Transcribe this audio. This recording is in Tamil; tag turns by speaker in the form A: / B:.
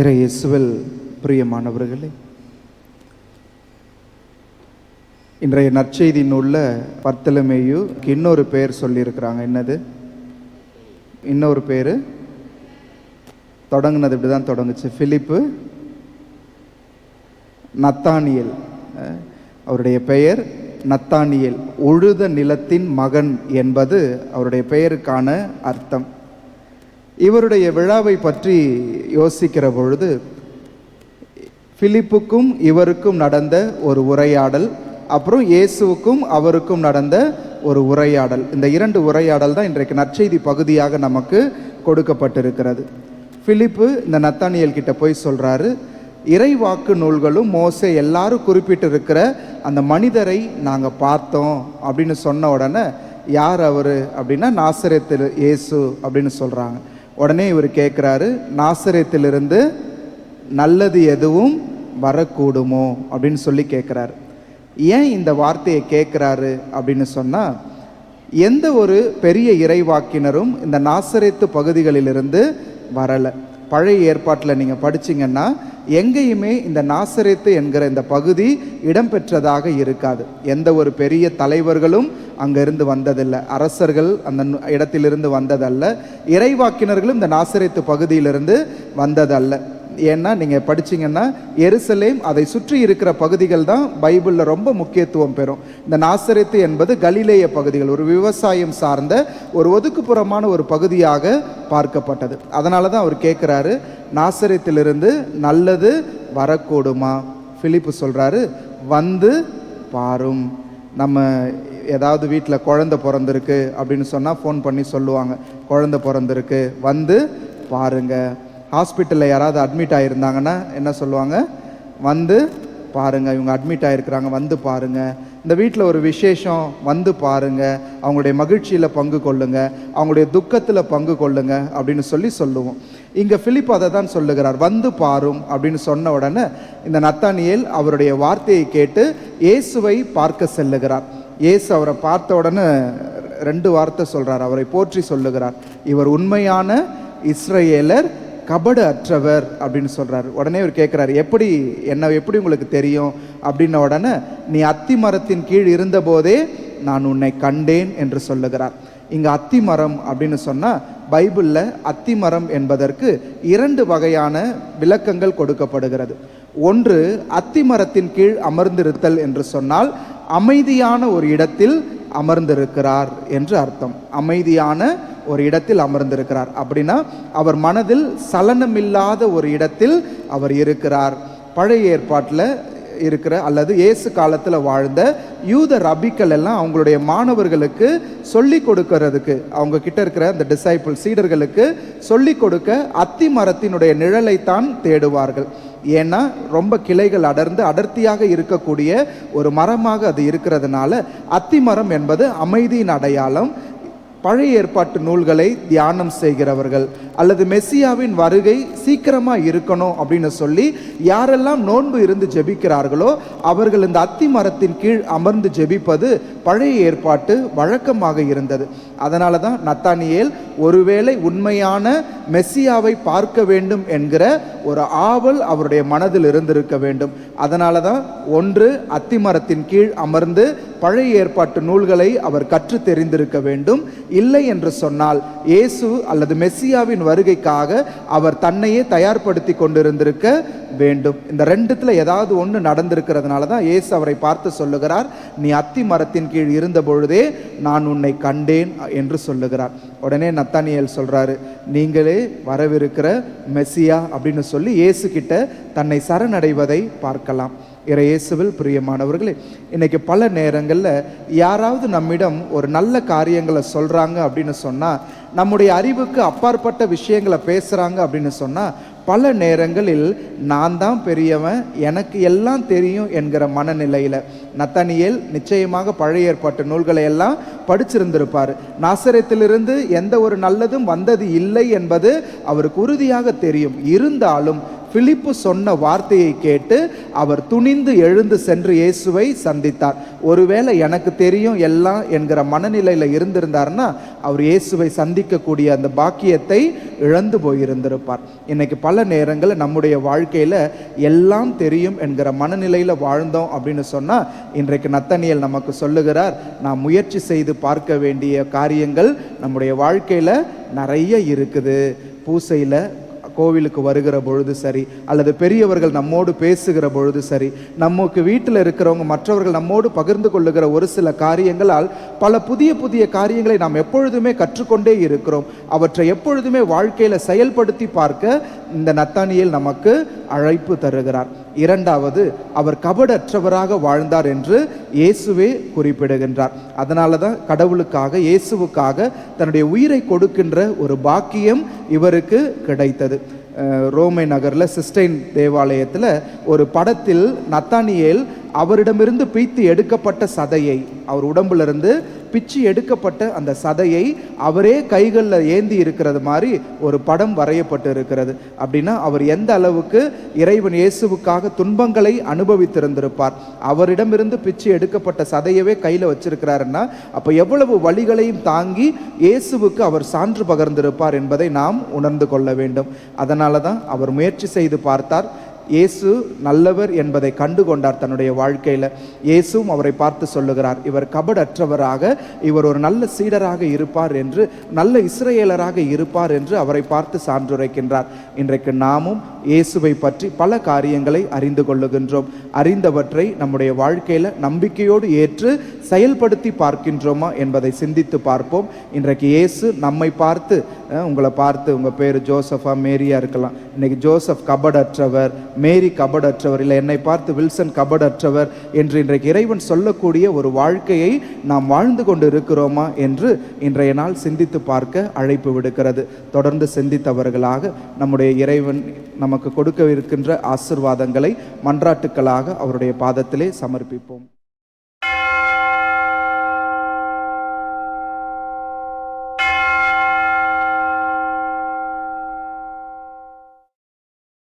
A: இறையேசுவல் பிரியமானவர்களே இன்றைய நற்செய்தி நூலில் பர்த்தலமேயு இன்னொரு பேர் சொல்லியிருக்கிறாங்க. என்னது? இன்னொரு பேர்? தொடங்கினது இப்படி தான் தொடங்குச்சு. Philip Nathaniel. அவருடைய பெயர் நத்தானியல். உழுத நிலத்தின் மகன் என்பது அவருடைய பெயருக்கான அர்த்தம். இவருடைய விழாவை பற்றி யோசிக்கிற பொழுது பிலிப்புக்கும் இவருக்கும் நடந்த ஒரு உரையாடல் அப்புறம் இயேசுவுக்கும் அவருக்கும் நடந்த ஒரு உரையாடல். இந்த இரண்டு உரையாடல் தான் இன்றைக்கு நற்செய்தி பகுதியாக நமக்கு கொடுக்கப்பட்டிருக்கிறது. பிலிப்பு இந்த நத்தானியல் கிட்ட போய் சொல்கிறாரு இறைவாக்கு நூல்களும் மோசே எல்லாரும் குறிப்பிட்டிருக்கிற அந்த மனிதரை நாங்கள் பார்த்தோம் அப்படின்னு சொன்ன உடனே யார் அவர்? அப்படின்னா நாசரத்தில் இயேசு அப்படின்னு சொல்கிறாங்க உடனே இவர் கேட்குறாரு நாசரேத்திலிருந்து நல்லது எதுவும் வரக்கூடுமோ? அப்படின்னு சொல்லி கேட்குறாரு. ஏன் இந்த வார்த்தையை கேட்குறாரு அப்படின்னு சொன்னால் எந்த ஒரு பெரிய இறைவாக்கினரும் இந்த நாசரேத்து பகுதிகளிலிருந்து வரலை. பழைய ஏற்பாட்டில் நீங்கள் படிச்சீங்கன்னா எங்கேயுமே இந்த நாசரேத்து என்கிற இந்த பகுதி இடம்பெற்றதாக இருக்காது. எந்த ஒரு பெரிய தலைவர்களும் அங்கிருந்து வந்ததில்லை. அரசர்கள் அந்த இடத்திலிருந்து வந்ததல்ல. இறைவாக்கினர்களும் இந்த நாசரித்து பகுதியிலிருந்து வந்ததல்ல. ஏன்னா நீங்கள் படிச்சீங்கன்னா எருசலேம் அதை சுற்றி இருக்கிற பகுதிகள் தான் பைபிளில் ரொம்ப முக்கியத்துவம் பெறும். இந்த நாசரித்து என்பது கலிலேய பகுதிகள் ஒரு விவசாயம் சார்ந்த ஒரு ஒதுக்குப்புறமான ஒரு பகுதியாக பார்க்கப்பட்டது. அதனால தான் அவர் கேட்குறாரு நாசரித்திலிருந்து நல்லது வரக்கூடுமா? பிலிப்பு சொல்கிறாரு வந்து பாரும். நம்ம ஏதாவது வீட்டில் குழந்த பிறந்திருக்கு அப்படின்னு சொன்னால் ஃபோன் பண்ணி சொல்லுவாங்க. குழந்த பிறந்திருக்கு வந்து பாருங்க. ஹாஸ்பிட்டலில் யாராவது அட்மிட் ஆகியிருந்தாங்கன்னா என்ன சொல்லுவாங்க? வந்து பாருங்க. இவங்க அட்மிட் ஆகிருக்கிறாங்க வந்து பாருங்க. இந்த வீட்டில் ஒரு விசேஷம் வந்து பாருங்க. அவங்களுடைய மகிழ்ச்சியில் பங்கு கொள்ளுங்க. அவங்களுடைய துக்கத்தில் பங்கு கொள்ளுங்க அப்படின்னு சொல்லி சொல்லுவோம். இங்கே பிலிப் அதை தான் சொல்லுகிறார். வந்து பாரும் அப்படின்னு சொன்ன உடனே இந்த நத்தானியேல் அவருடைய வார்த்தையை கேட்டு இயேசுவை பார்க்க செல்லுகிறார். இயேசு அவரை பார்த்த உடனே ரெண்டு வார்த்தை சொல்கிறார் அவரை போற்றி சொல்லுகிறார். இவர் உண்மையான இஸ்ரேலர் கபடு அற்றவர் அப்படின்னு சொல்கிறார் உடனே இவர் கேட்குறாரு எப்படி என்ன எப்படி உங்களுக்கு தெரியும்? அப்படின்ன உடனே நீ அத்தி மரத்தின் கீழ் இருந்தபோதே நான் உன்னை கண்டேன் என்று சொல்லுகிறார். இங்கே அத்தி மரம் அப்படின்னு சொன்னால் பைபிளில் அத்திமரம் என்பதற்கு இரண்டு வகையான விளக்கங்கள் கொடுக்கப்படுகிறது. ஒன்று அத்தி மரத்தின் கீழ் அமர்ந்திருத்தல் என்று சொன்னால் அமைதியான ஒரு இடத்தில் அமர்ந்திருக்கிறார் என்று அர்த்தம். அமைதியான ஒரு இடத்தில் அமர்ந்திருக்கிறார். அப்படின்னா அவர் மனதில் சலனமில்லாத ஒரு இடத்தில் அவர் இருக்கிறார். பழைய ஏற்பாட்டில் இருக்கிற அல்லது இயேசு காலத்தில் வாழ்ந்த யூத ரபிக்கள் எல்லாம் அவங்களுடைய மாணவர்களுக்கு சொல்லி கொடுக்கறதுக்கு அவங்க கிட்ட இருக்கிற அந்த டிசைபிள் சீடர்களுக்கு சொல்லி கொடுக்க அத்தி மரத்தினுடைய நிழலைத்தான் தேடுவார்கள். ஏன்னா ரொம்ப கிளைகள் அடர்ந்து அடர்த்தியாக இருக்கக்கூடிய ஒரு மரமாக அது இருக்கிறதுனால அத்தி மரம் என்பது அமைதியின் அடையாளம் பழைய ஏற்பாட்டு நூல்களை தியானம் செய்கிறவர்கள் அல்லது மெஸ்ஸியாவின் வருகை சீக்கிரமாக இருக்கணும் அப்படின்னு சொல்லி யாரெல்லாம் நோன்பு இருந்து ஜெபிக்கிறார்களோ அவர்கள் இந்த அத்தி மரத்தின் கீழ் அமர்ந்து ஜெபிப்பது பழைய ஏற்பாட்டு வழக்கமாக இருந்தது. அதனால தான் நத்தானியேல் ஒருவேளை உண்மையான மெஸ்ஸியாவை பார்க்க வேண்டும் என்கிற ஒரு ஆவல் அவருடைய மனதில் இருந்திருக்க வேண்டும். அதனால தான் ஒன்று அத்திமரத்தின் கீழ் அமர்ந்து பழைய ஏற்பாட்டு நூல்களை அவர் கற்று தெரிந்திருக்க வேண்டும். இல்லை என்று சொன்னால் இயேசு அல்லது மெஸ்ஸியாவின் வருகைக்காக அவர் தன்னையே தயார்படுத்தி கொண்டிருந்திருக்க வேண்டும். இந்த ரெண்டுத்தில் ஏதாவது ஒன்று நடந்திருக்கிறதுனால தான் இயேசு அவரை பார்த்து சொல்லுகிறார் நீ அத்தி மரத்தின் கீழ் இருந்த பொழுதே நான் உன்னை கண்டேன். என்று சொல்லுகிறார். உடனே நத்தானியல் சொல்கிறாரு நீங்களே வரவிருக்கிற மெஸ்ஸியா அப்படின்னு சொல்லி இயேசு கிட்ட தன்னை சரணடைவதை பார்க்கலாம். இறை இயேசுவில் பிரியமானவர்களே இன்னைக்கு பல நேரங்களில் யாராவது நம்மிடம் ஒரு நல்ல காரியங்களை சொல்கிறாங்க அப்படின்னு சொன்னால் நம்முடைய அறிவுக்கு அப்பாற்பட்ட விஷயங்களை பேசுகிறாங்க அப்படின்னு சொன்னால் பல நேரங்களில் நான் தான் பெரியவன் எனக்கு எல்லாம் தெரியும் என்கிற மனநிலையில். நத்தனியேல் நிச்சயமாக பழைய ஏற்பாட்டு நூல்களை எல்லாம் படிச்சிருந்திருப்பார். நாசரத்திலிருந்து எந்த ஒரு நல்லதும் வந்தது இல்லை என்பது அவருக்கு உறுதியாக தெரியும். இருந்தாலும் பிலிப்பு சொன்ன வார்த்தையை கேட்டு அவர் துணிந்து எழுந்து சென்று இயேசுவை சந்தித்தார். ஒருவேளை எனக்கு தெரியும் எல்லாம் என்கிற மனநிலையில் இருந்திருந்தாருன்னா அவர் இயேசுவை சந்திக்கக்கூடிய அந்த பாக்கியத்தை இழந்து போயிருந்திருப்பார். இன்னைக்கு பல நேரங்களில் நம்முடைய வாழ்க்கையில் எல்லாம் தெரியும் என்கிற மனநிலையில் வாழ்ந்தோம் அப்படின்னு சொன்னால் இன்றைக்கு நத்தனியல் நமக்கு சொல்லுகிறார் நாம் முயற்சி செய்து பார்க்க வேண்டிய காரியங்கள் நம்முடைய வாழ்க்கையில் நிறைய இருக்குது. பூசையில் கோவிலுக்கு வருகிற பொழுது சரி அல்லது பெரியவர்கள் நம்மோடு பேசுகிற பொழுது சரி நமக்கு வீட்டில் இருக்கிறவங்க மற்றவர்கள் நம்மோடு பகிர்ந்து கொள்ளுகிற ஒரு சில காரியங்களால் பல புதிய புதிய காரியங்களை நாம் எப்பொழுதுமே கற்றுக்கொண்டே இருக்கிறோம். அவற்றை எப்பொழுதுமே வாழ்க்கையில் செயல்படுத்தி பார்க்க இந்த நத்தானியில் நமக்கு அழைப்பு தருகிறார். இரண்டாவது அவர் கபடற்றவராக வாழ்ந்தார் என்று இயேசுவே குறிப்பிடுகின்றார். அதனால தான் கடவுளுக்காக இயேசுவுக்காக தன்னுடைய உயிரை கொடுக்கின்ற ஒரு பாக்கியம் இவருக்கு கிடைத்தது. ரோமை நகரில் சிஸ்டைன் தேவாலயத்தில் ஒரு படத்தில் நத்தானியேல் அவரிடமிருந்து பீத்து எடுக்கப்பட்ட சதையை அவர் உடம்பிலிருந்து பிச்சு எடுக்கப்பட்ட அந்த சதையை அவரே கைகளில் ஏந்தி இருக்கிறது மாதிரி ஒரு படம் வரையப்பட்டு இருக்கிறது அப்படின்னா அவர் எந்த அளவுக்கு இறைவன் இயேசுவுக்காக துன்பங்களை அனுபவித்திருந்திருப்பார். அவரிடமிருந்து பிச்சு எடுக்கப்பட்ட சதையவே கையில் வச்சிருக்கிறாருன்னா அப்போ எவ்வளவு வழிகளையும் தாங்கி இயேசுவுக்கு அவர் சான்று பகர்ந்திருப்பார் என்பதை நாம் உணர்ந்து கொள்ள வேண்டும். அதனால தான் அவர் முயற்சி செய்து பார்த்தார். இயேசு நல்லவர் என்பதை கண்டு கொண்டார் தன்னுடைய வாழ்க்கையில். இயேசுவும் அவரை பார்த்து சொல்லுகிறார் இவர் கபடற்றவராக இவர் ஒரு நல்ல சீடராக இருப்பார் என்று நல்ல இஸ்ரேலராக இருப்பார் என்று அவரை பார்த்து சான்றுரைக்கின்றார். இன்றைக்கு நாமும் இயேசுவை பற்றி பல காரியங்களை அறிந்து கொள்ளுகின்றோம். அறிந்தவற்றை நம்முடைய வாழ்க்கையில் நம்பிக்கையோடு ஏற்று செயல்படுத்தி பார்க்கின்றோமா என்பதை சிந்தித்து பார்ப்போம். இன்றைக்கு இயேசு நம்மை பார்த்து உங்களை பார்த்து உங்கள் பேர் ஜோசஃபா மேரியா இருக்கலாம். இன்னைக்கு ஜோசப் கபடற்றவர் மேரி கபடற்றவர் இல்லை என்னை பார்த்து வில்சன் கபடற்றவர் என்று இன்றைக்கு இறைவன் சொல்லக்கூடிய ஒரு வாழ்க்கையை நாம் வாழ்ந்து கொண்டு இருக்கிறோமா என்று இன்றைய நாள் சிந்தித்து பார்க்க அழைப்பு விடுக்கிறது. தொடர்ந்து சிந்தித்தவர்களாக நம்முடைய இறைவன் நமக்கு கொடுக்க இருக்கின்ற ஆசிர்வாதங்களை மன்றாட்டுக்களாக அவருடைய பாதத்திலே சமர்ப்பிப்போம்.